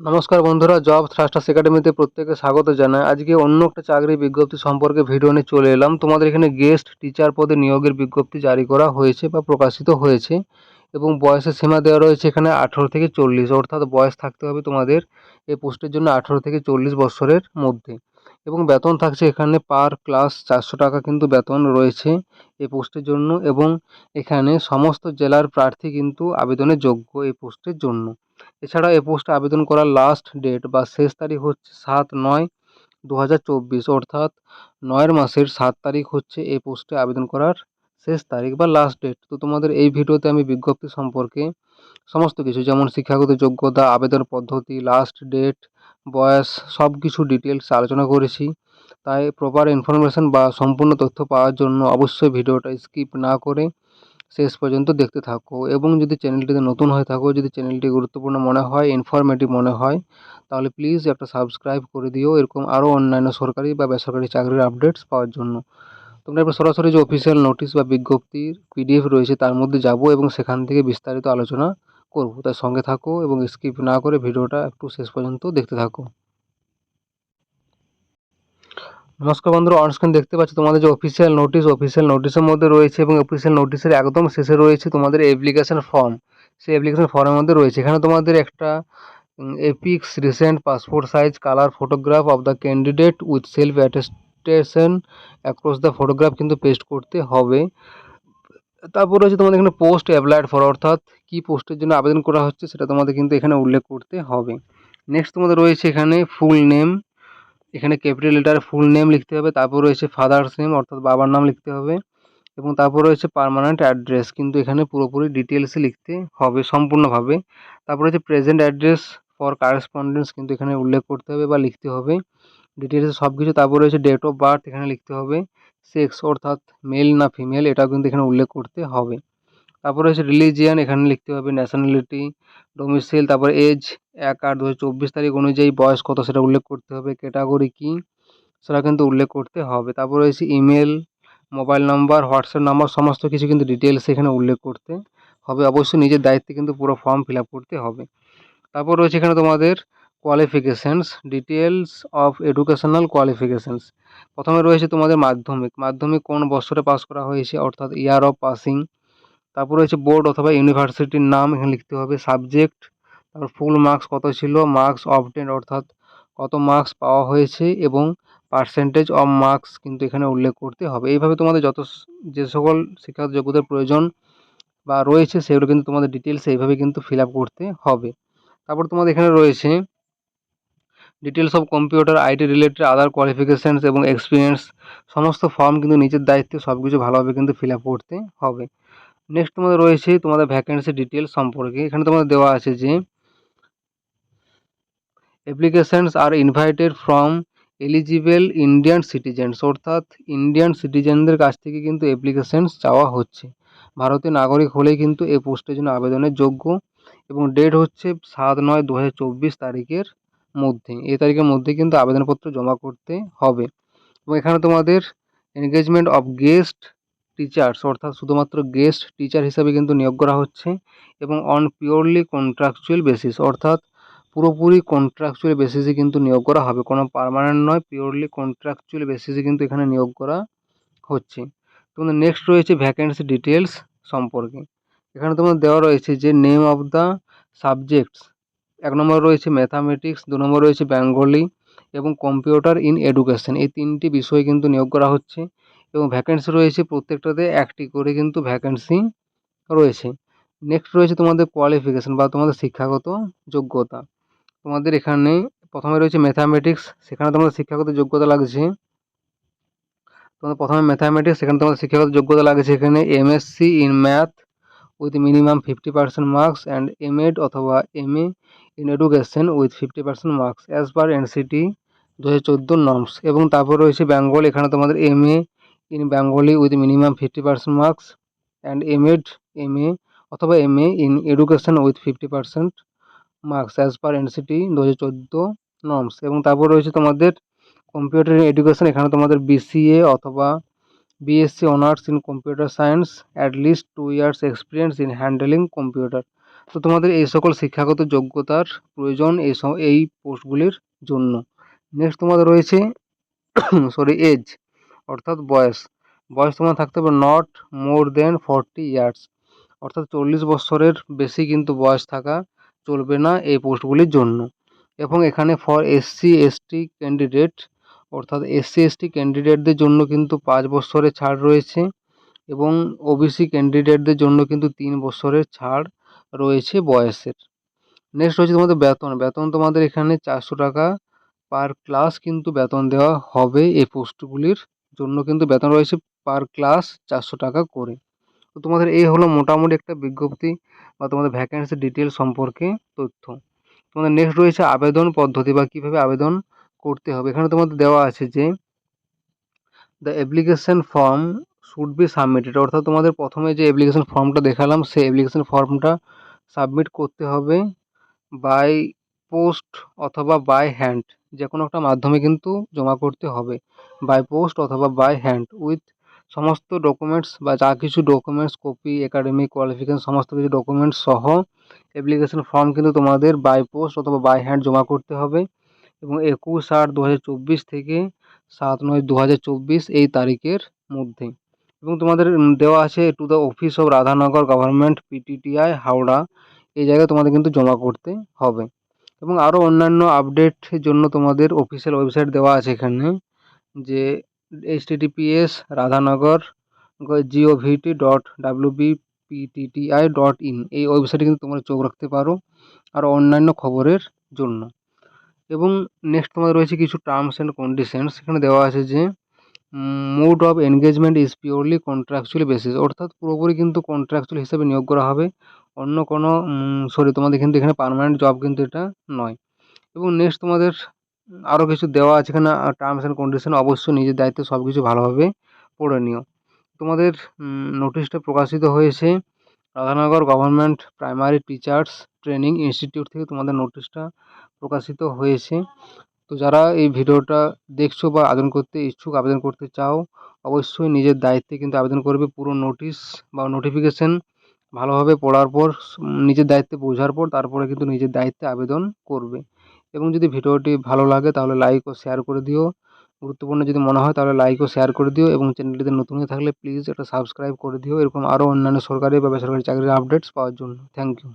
নমস্কার বন্ধুরা, job thrusters একাডেমিতে প্রত্যেকে স্বাগত জানাই। আজকে অন্য একটা চাকরির বিজ্ঞপ্তি সম্পর্কে ভিডিও নিয়ে চলে এলাম। তোমাদের এখানে গেস্ট টিচার পদে নিয়োগের বিজ্ঞপ্তি জারি করা হয়েছে বা প্রকাশিত হয়েছে এবং বয়সের সীমা দেওয়া রয়েছে এখানে আঠেরো থেকে চল্লিশ। অর্থাৎ বয়স থাকতে হবে তোমাদের এই পোস্টের জন্য আঠেরো থেকে চল্লিশ বছরের মধ্যে। এবং বেতন থাকছে এখানে পার ক্লাস চারশো টাকা কিন্তু বেতন রয়েছে এই পোস্টের জন্য এবং এখানে সমস্ত জেলার প্রার্থী কিন্তু আবেদনের যোগ্য এই পোস্টের জন্য। এছাড়া এই পোস্টে আবেদন করার লাস্ট ডেট বা শেষ তারিখ হচ্ছে সাত নয় দু অর্থাৎ নয়ের মাসের সাত তারিখ হচ্ছে এই পোস্টে আবেদন করার শেষ তারিখ বা লাস্ট ডেট তো তোমাদের এই ভিডিওতে আমি বিজ্ঞপ্তি সম্পর্কে সমস্ত কিছু, যেমন শিক্ষাগত যোগ্যতা, আবেদন পদ্ধতি লাস্ট ডেট বয়স, সব কিছু ডিটেলস আলোচনা করেছি। তাই প্রপার ইনফরমেশান বা সম্পূর্ণ তথ্য পাওয়ার জন্য অবশ্যই ভিডিওটা স্কিপ না করে শেষ পর্যন্ত দেখতে থাকো। এবং যদি চ্যানেলটিতে নতুন হয়ে থাকো, যদি চ্যানেলটি গুরুত্বপূর্ণ মনে হয় ইনফরমেটিভ মনে হয়, তাহলে প্লিজ একটা সাবস্ক্রাইব করে দিও। এরকম আরও অন্যান্য সরকারি বা বেসরকারি চাকরির আপডেটস পাওয়ার জন্য। তোমরা এবার সরাসরি যে অফিসিয়াল নোটিশ বা বিজ্ঞপ্তির পিডিএফ রয়েছে, তার মধ্যে যাব এবং সেখান থেকে বিস্তারিত আলোচনা করব। তাই সঙ্গে থাকো এবং স্কিপ না করে ভিডিওটা একটু শেষ পর্যন্ত দেখতে থাকো। নমস্কার বন্ধুরা অনস্ক্রিন দেখতে পাচ্ছ তোমাদের যে অফিসিয়াল নোটিশ অফিসিয়াল নোটিশের মধ্যে রয়েছে এবং অফিসিয়াল নোটিশের একদম শেষে রয়েছে তোমাদের অ্যাপ্লিকেশন ফর্ম সেই অ্যাপ্লিকেশন ফর্মের মধ্যে রয়েছে। এখানে তোমাদের একটা affix recent passport size colour photograph of the candidate with self attestation across the photograph কিন্তু পেস্ট করতে হবে। তারপর রয়েছে তোমাদের এখানে পোস্ট অ্যাপ্লাইড ফর অর্থাৎ কী পোস্টের জন্য আবেদন করা হচ্ছে সেটা তোমাদের কিন্তু এখানে উল্লেখ করতে হবে। নেক্সট তোমাদের রয়েছে এখানে ফুল নেম এখানে ক্যাপিটাল লেটারে ফুল নেম লিখতে হবে, তারপর রয়েছে ফাদার্স নেম অর্থাৎ বাবার নাম লিখতে হবে, এবং তারপর রয়েছে পারমানেন্ট অ্যাড্রেস কিন্তু এখানে পুরোপুরি ডিটেলসে লিখতে হবে সম্পূর্ণভাবে। তারপর হচ্ছে প্রেজেন্ট অ্যাড্রেস ফর কারেসপন্ডেন্স কিন্তু এখানে উল্লেখ করতে হবে বা লিখতে হবে। ডিটেলসে সব কিছু তারপর রয়েছে ডেট অফ বার্থ এখানে লিখতে হবে। সেক্স অর্থাৎ মেল না ফিমেল এটাও কিন্তু এখানে উল্লেখ করতে হবে। তারপরে হচ্ছে রিলিজিয়ান এখানে লিখতে হবে ন্যাশনালিটি ডোমিসাইল তারপর এজ এক আট দু তারিখ অনুযায়ী বয়স কত, সেটা উল্লেখ করতে হবে। ক্যাটাগরি কী? সেটা কিন্তু উল্লেখ করতে হবে। তারপর রয়েছে email mobile number WhatsApp number সমস্ত কিছু কিন্তু ডিটেলস এখানে উল্লেখ করতে হবে। অবশ্যই নিজের দায়িত্বে কিন্তু পুরো ফর্ম ফিল করতে হবে। তারপর রয়েছে এখানে তোমাদের qualifications details of educational qualifications প্রথমে রয়েছে তোমাদের মাধ্যমিক। মাধ্যমিক কোন বছরে পাস করা হয়েছে? অর্থাৎ ইয়ার অফ পাসিং তারপর রয়েছে বোর্ড অথবা ইউনিভার্সিটির নাম এখানে লিখতে হবে। সাবজেক্ট তারপর ফুল মার্কস কত ছিল? মার্কস অবটেন অর্থাৎ কত মার্কস পাওয়া হয়েছে? এবং পার্সেন্টেজ অফ মার্কস কিন্তু এখানে উল্লেখ করতে হবে। এইভাবে তোমাদের যত যে সকল শিক্ষাগত যোগ্যতার প্রয়োজন বা রয়েছে, সেগুলো কিন্তু তোমাদের ডিটেলস এইভাবে কিন্তু ফিল আপ করতে হবে। তারপর তোমাদের এখানে রয়েছে details of computer IT related other qualifications এবং এক্সপিরিয়েন্স সমস্ত ফর্ম কিন্তু নিজের দায়িত্বে সব কিছু ভালোভাবে কিন্তু ফিল আপ করতে হবে। নেক্সট তোমাদের রয়েছে তোমাদের ভ্যাকেন্সি ডিটেলস সম্পর্কে। এখানে তোমাদের দেওয়া আছে যে applications are invited from eligible Indian citizens অর্থাৎ ইন্ডিয়ান সিটিজেনদের কাছ থেকে কিন্তু অ্যাপ্লিকেশানস চাওয়া হচ্ছে। ভারতীয় নাগরিক হলেই কিন্তু এই পোস্টের জন্য আবেদনের যোগ্য। এবং ডেট হচ্ছে সাত নয় দু তারিখের মধ্যে এই তারিখের মধ্যে কিন্তু আবেদনপত্র জমা করতে হবে। এবং এখানে তোমাদের এনগেজমেন্ট অফ গেস্ট টিচার্স অর্থাৎ শুধুমাত্র গেস্ট টিচার হিসাবে কিন্তু নিয়োগ করা হচ্ছে, এবং অন পিওরলি কন্ট্রাকচুয়াল বেসিস অর্থাৎ পুরোপুরি কন্ট্রাকচুয়াল বেসিসে কিন্তু নিয়োগ করা হবে। কোনো পার্মানেন্ট নয় পিওরলি কন্ট্রাকচুয়াল বেসিসে কিন্তু এখানে নিয়োগ করা হচ্ছে। তোমাদের নেক্সট রয়েছে ভ্যাকেন্সি ডিটেলস সম্পর্কে। এখানে তোমাদের দেওয়া রয়েছে যে নেম অফ দ্য সাবজেক্টস এক নম্বর রয়েছে ম্যাথামেটিক্স দু নম্বর রয়েছে বেঙ্গলি এবং কম্পিউটার ইন এডুকেশন এই তিনটি বিষয় কিন্তু নিয়োগ করা হচ্ছে এবং ভ্যাকেন্সি রয়েছে প্রত্যেকটাতে একটি করে কিন্তু ভ্যাকেন্সি রয়েছে। নেক্সট রয়েছে তোমাদের কোয়ালিফিকেশান বা তোমাদের শিক্ষাগত যোগ্যতা। তোমাদের এখানে প্রথমে রয়েছে ম্যাথামেটিক্স সেখানে তোমাদের শিক্ষাগত যোগ্যতা লাগছে। তোমাদের প্রথমে ম্যাথামেটিক্স সেখানে তোমাদের শিক্ষাগত যোগ্যতা লাগছে এখানে। MSc in math with minimum fifty percent marks and M Ed অথবা M A in education with fifty percent marks as per N NCT দু হাজার চোদ্দ নর্মস এবং তারপর রয়েছে বেঙ্গল এখানে তোমাদের M A in Bengali with minimum fifty percent marks and M Ed M A অথবা M A in education with fifty percent marks as per N NCT দু হাজার চোদ্দ নর্মস এবং তারপর রয়েছে তোমাদের কম্পিউটার এডুকেশন এখানে তোমাদের বিসিএ অথবা BSc honours in computer science at least two years experience in handling computer তো তোমাদের এই সকল শিক্ষাগত যোগ্যতার প্রয়োজন এই এই পোস্টগুলির জন্য। নেক্সট তোমাদের রয়েছে সরি এজ অর্থাৎ বয়স। বয়স তোমার থাকতে হবে not more than forty years অর্থাৎ চল্লিশ বছরের বেশি কিন্তু বয়স থাকা চলবে না এই পোস্টগুলির জন্য। এবং এখানে ফর এসসি এসটি ক্যান্ডিডেট অর্থাৎ এসসি এসটি ক্যান্ডিডেটদের জন্য কিন্তু পাঁচ বছরের ছাড় রয়েছে এবং ওবিসি ক্যান্ডিডেটদের জন্য কিন্তু তিন বছরের ছাড় রয়েছে বয়সের। নেক্সট হচ্ছে তোমাদের বেতন। বেতন তোমাদের এখানে চারশো টাকা পার ক্লাস কিন্তু বেতন দেওয়া হবে এই পোস্টগুলির জন্য কিন্তু বেতন রয়েছে পার ক্লাস চারশো টাকা করে। তো তোমাদের এই হলো মোটামুটি একটা বিজ্ঞপ্তি বা তোমাদের ভ্যাকেন্সি ডিটেলস সম্পর্কে তথ্য। তোমাদের নেক্সট রয়েছে আবেদন পদ্ধতি বা কীভাবে আবেদন করতে হবে। এখানে তোমাদের দেওয়া আছে যে the application form should be submitted অর্থাৎ তোমাদের প্রথমে যে অ্যাপ্লিকেশন ফর্মটা দেখালাম, সেই অ্যাপ্লিকেশন ফর্মটা সাবমিট করতে হবে বাই পোস্ট অথবা বাই হ্যান্ড যে কোনো একটা মাধ্যমে কিন্তু জমা করতে হবে। বাই পোস্ট অথবা বাই হ্যান্ড উইথ সমস্ত ডকুমেন্টস বা যা কিছু ডকুমেন্টস কপি একাডেমিক কোয়ালিফিকেশন সমস্ত কিছু ডকুমেন্টস সহ অ্যাপ্লিকেশন ফর্ম কিন্তু তোমাদের বাই পোস্ট অথবা বাই হ্যান্ড জমা করতে হবে। এবং একুশ আট দু হাজার চব্বিশ থেকে সাত নয় দু হাজার চব্বিশ এই তারিখের মধ্যে। এবং তোমাদের দেওয়া আছে to the office of Radhanagar government PTTI Howrah. এই জায়গায় তোমাদের কিন্তু জমা করতে হবে। এবং আরও অন্যান্য আপডেটের জন্য তোমাদের অফিসিয়াল ওয়েবসাইট দেওয়া আছে এখানে, যে H TTPS Radhanagar GOVT dot W B PTTI dot in এই ওয়েবসাইটে কিন্তু তোমরা চোখ রাখতে পারো। আরও অন্যান্য খবরের জন্য। এবং নেক্সট তোমাদের রয়েছে কিছু টার্মস অ্যান্ড কন্ডিশনস এখানে দেওয়া আছে যে mode of engagement is purely contractually basis অর্থাৎ পুরোপুরি কিন্তু কন্ট্রাকচুয়াল হিসাবে নিয়োগ করা হবে। অন্য কোনো সরি তোমাদের কিন্তু এখানে পার্মানেন্ট জব কিন্তু এটা নয়। এবং নেক্সট তোমাদের আরও কিছু দেওয়া আছে এখানে টার্মস অ্যান্ড কন্ডিশন অবশ্যই নিজের দায়িত্বে সব কিছু ভালোভাবে পড়ে নিও। তোমাদের নোটিশটা প্রকাশিত হয়েছে Radhanagar government primary teachers training institute থেকে। তোমাদের নোটিশটা প্রকাশিত হয়েছে। তো যারা এই ভিডিওটা দেখছ বা আবেদন করতে ইচ্ছুক আবেদন করতে চাও, অবশ্যই নিজের দায়িত্বে কিন্তু আবেদন করবে পুরো নোটিশ বা নোটিফিকেশন ভালোভাবে পড়ার পর, নিজের দায়িত্বে বোঝার পর তারপরে কিন্তু নিজের দায়িত্বে আবেদন করবে। এবং যদি ভিডিওটি ভালো লাগে তাহলে লাইক ও শেয়ার করে দিও। গুরুত্বপূর্ণ যদি মনে হয় তাহলে লাইক ও শেয়ার করে দিও এবং চ্যানেলটিতে নতুন হয়ে থাকলে প্লিজ একটা সাবস্ক্রাইব করে দিও। এরকম আরও অন্যান্য সরকারি বা বেসরকারি চাকরির আপডেটস পাওয়ার জন্য। Thank you